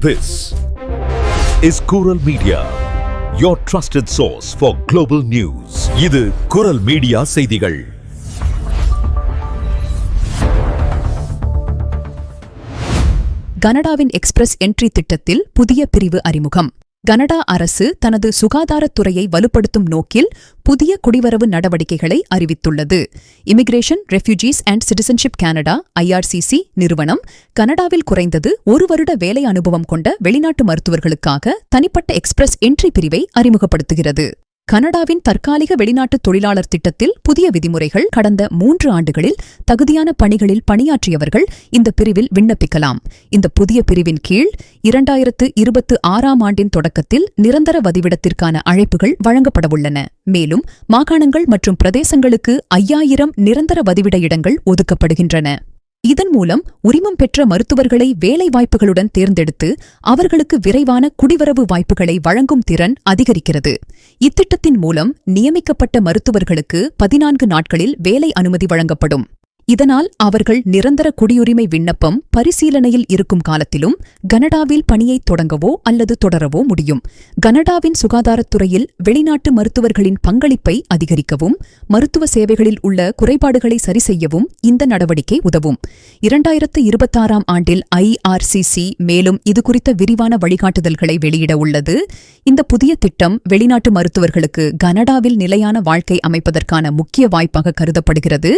This is Kural Media, your trusted source for global news. இது குரல் media செய்திகள் கனடாவின் எக்ஸ்பிரஸ் என்ட்ரி திட்டத்தில் புதிய பிரிவு அறிமுகம் கனடா அரசு தனது சுகாதாரத்துறையை வலுப்படுத்தும் நோக்கில் புதிய குடிவரவு நடவடிக்கைகளை அறிவித்துள்ளது. Immigration refugees and citizenship Canada IRCC நிறுவனம் கனடாவில் குறைந்தது ஒரு வருட வேலை அனுபவம் கொண்ட வெளிநாட்டு மருத்துவர்களுக்காக தனிப்பட்ட எக்ஸ்பிரஸ் என்ட்ரி பிரிவை அறிமுகப்படுத்துகிறது. கனடாவின் தற்காலிக வெளிநாட்டு தொழிலாளர் திட்டத்தில் புதிய விதிமுறைகள் கடந்த மூன்று ஆண்டுகளில் தகுதியான பணிகளில் பணியாற்றியவர்கள் இந்த பிரிவில் விண்ணப்பிக்கலாம். இந்த புதிய பிரிவின் கீழ் இரண்டாயிரத்து இருபத்து ஆறாம் ஆண்டின் தொடக்கத்தில் நிரந்தர வதிவிடத்திற்கான அழைப்புகள் வழங்கப்படவுள்ளன மேலும் மாகாணங்கள் மற்றும் பிரதேசங்களுக்கு ஐயாயிரம் நிரந்தர வதிவிட இடங்கள் ஒதுக்கப்படுகின்றன. இதன் மூலம் உரிமம் பெற்ற மருத்துவர்களை வேலை வாய்ப்புகளுடன் தேர்ந்தெடுத்து அவர்களுக்கு விரைவான குடிவரவு வாய்ப்புகளை வழங்கும் திறன் அதிகரிக்கிறது. இத்திட்டத்தின் மூலம் நியமிக்கப்பட்ட மருத்துவர்களுக்கு பதினான்கு நாட்களில் வேலை அனுமதி வழங்கப்படும். இதனால் அவர்கள் நிரந்தர குடியுரிமை விண்ணப்பம் பரிசீலனையில் இருக்கும் காலத்திலும் கனடாவில் பணியை தொடங்கவோ அல்லது தொடரவோ முடியும். கனடாவின் சுகாதாரத்துறையில் வெளிநாட்டு மருத்துவர்களின் பங்களிப்பை அதிகரிக்கவும் மருத்துவ சேவைகளில் உள்ள குறைபாடுகளை சரிசெய்யவும் இந்த நடவடிக்கை உதவும். இரண்டாயிரத்து இருபத்தாறாம் ஆண்டில் ஐஆர்சிசி மேலும் இதுகுறித்த விரிவான வழிகாட்டுதல்களை வெளியிட உள்ளது. இந்த புதிய திட்டம் வெளிநாட்டு மருத்துவர்களுக்கு கனடாவில் நிலையான வாழ்க்கை அமைப்பதற்கான முக்கிய வாய்ப்பாக கருதப்படுகிறது.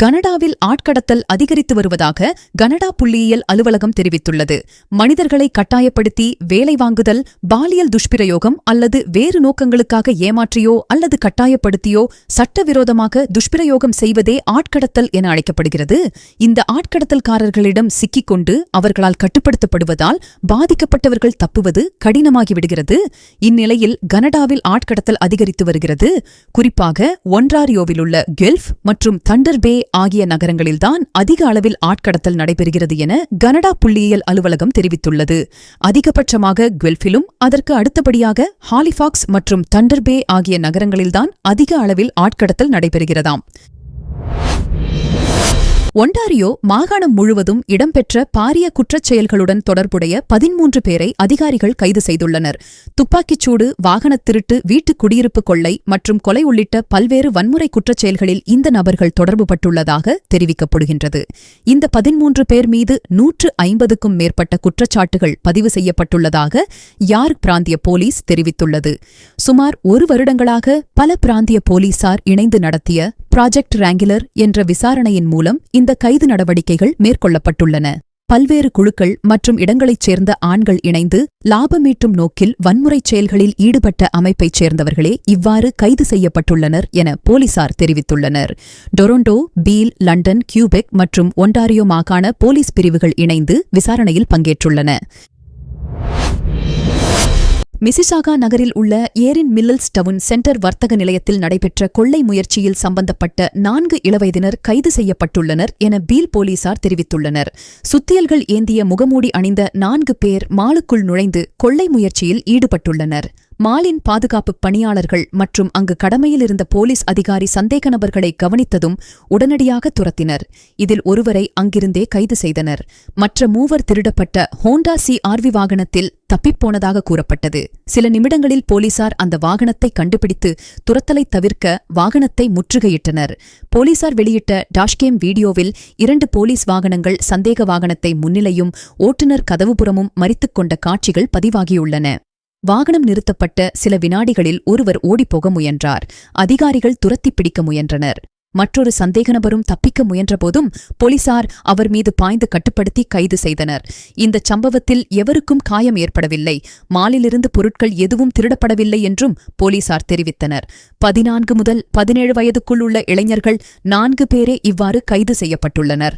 கனடாவில் ஆட்கடத்தல் அதிகரித்து வருவதாக கனடா புள்ளியியல் அலுவலகம் தெரிவித்துள்ளது. மனிதர்களை கட்டாயப்படுத்தி வேலை வாங்குதல் பாலியல் துஷ்பிரயோகம் அல்லது வேறு நோக்கங்களுக்காக ஏமாற்றியோ அல்லது கட்டாயப்படுத்தியோ சட்டவிரோதமாக துஷ்பிரயோகம் செய்வதே ஆட்கடத்தல் என அழைக்கப்படுகிறது. இந்த ஆட்கடத்தல்காரர்களிடம் சிக்கிக்கொண்டு அவர்களால் கட்டுப்படுத்தப்படுவதால் பாதிக்கப்பட்டவர்கள் தப்புவது கடினமாகிவிடுகிறது. இந்நிலையில் கனடாவில் ஆட்கடத்தல் அதிகரித்து வருகிறது. குறிப்பாக ஒன்றாரியோவில் உள்ள கெல்ஃப் மற்றும் தண்டர் பே ஆகிய நகரங்களில்தான் அதிக அளவில் ஆட்கடத்தல் நடைபெறுகிறது என கனடா புள்ளியியல் அலுவலகம் தெரிவித்துள்ளது. அதிகபட்சமாக குவெல்ஃபிலும் அதற்கு அடுத்தபடியாக ஹாலிஃபாக்ஸ் மற்றும் தண்டர்பே ஆகிய நகரங்களில்தான் அதிக அளவில் ஆட்கடத்தல் நடைபெறுகிறதாம். ஒன்டாரியோ மாகாணம் முழுவதும் இடம்பெற்ற பாரிய குற்றச் செயல்களுடன் தொடர்புடைய பதிமூன்று பேரை அதிகாரிகள் கைது செய்துள்ளனர். துப்பாக்கிச்சூடு வாகனத் திருட்டு வீட்டு குடியிருப்பு கொள்ளை மற்றும் கொலை உள்ளிட்ட பல்வேறு வன்முறை குற்றச் செயல்களில் இந்த நபர்கள் தொடர்புபட்டுள்ளதாக தெரிவிக்கப்படுகின்றது. இந்த பதிமூன்று பேர் மீது நூற்று ஐம்பதுக்கும் மேற்பட்ட குற்றச்சாட்டுகள் பதிவு செய்யப்பட்டுள்ளதாக யார்க் பிராந்திய போலீஸ் தெரிவித்துள்ளது. சுமார் ஒரு வருடங்களாக பல பிராந்திய போலீசார் இணைந்து நடத்திய ப்ராஜெக்ட் ராங்கிலர் என்ற விசாரணையின் மூலம் இந்த கைது நடவடிக்கைகள் மேற்கொள்ளப்பட்டுள்ளன. பல்வேறு குழுக்கள் மற்றும் இடங்களைச் சேர்ந்த ஆண்கள் இணைந்து லாபமீட்டும் நோக்கில் வன்முறைச் செயல்களில் ஈடுபட்ட அமைப்பைச் சேர்ந்தவர்களே இவ்வாறு கைது செய்யப்பட்டுள்ளனர் என போலீசார் தெரிவித்துள்ளனர். டொரண்டோ பீல் லண்டன் கியூபெக் மற்றும் ஒன்டாரியோ மாகாண போலீஸ் பிரிவுகள் இணைந்து விசாரணையில் பங்கேற்றுள்ளன. மிசிசாகா நகரில் உள்ள ஏரின் மில்லல்ஸ் டவுன் சென்டர் வர்த்தக நிலையத்தில் நடைபெற்ற கொள்ளை முயற்சியில் சம்பந்தப்பட்ட நான்கு இளவயதினர் கைது செய்யப்பட்டுள்ளனர் என பீல் போலீசார் தெரிவித்துள்ளனர். சுத்தியல்கள் ஏந்திய முகமூடி அணிந்த நான்கு பேர் மாலுக்குள் நுழைந்து கொள்ளை முயற்சியில் ஈடுபட்டுள்ளனர். மாலின் பாதுகாப்பு பணியாளர்கள் மற்றும் அங்கு கடமையில் இருந்த போலீஸ் அதிகாரி சந்தேக நபர்களை கவனித்ததும் உடனடியாக துரத்தினர். இதில் ஒருவரை அங்கிருந்தே கைது செய்தனர். மற்ற மூவர் திருடப்பட்ட ஹோண்டா சி ஆர்வி வாகனத்தில் தப்பிப்போனதாக கூறப்பட்டது. சில நிமிடங்களில் போலீசார் அந்த வாகனத்தை கண்டுபிடித்து துரத்தலை தவிர்க்க வாகனத்தை முற்றுகையிட்டனர். போலீசார் வெளியிட்ட டாஷ்கேம் வீடியோவில் இரண்டு போலீஸ் வாகனங்கள் சந்தேக வாகனத்தை முன்னிலையும் ஓட்டுநர் கதவுபுறமும் மறித்துக் கொண்ட காட்சிகள் பதிவாகியுள்ளன. வாகனம் நிறுத்தப்பட்ட சில வினாடிகளில் ஒருவர் ஓடிப்போக முயன்றார். அதிகாரிகள் துரத்திப் பிடிக்க முயன்றனர். மற்றொரு சந்தேக நபரும் தப்பிக்க முயன்றபோதும் போலீசார் அவர் மீது பாய்ந்து கட்டுப்படுத்தி கைது செய்தனர். இந்த சம்பவத்தில் எவருக்கும் காயம் ஏற்படவில்லை. மாலிலிருந்து பொருட்கள் எதுவும் திருடப்படவில்லை என்றும் போலீசார் தெரிவித்தனர். பதினான்கு முதல் பதினேழு வயதுக்குள் உள்ள இளைஞர்கள் நான்கு பேரே இவ்வாறு கைது செய்யப்பட்டுள்ளனர்.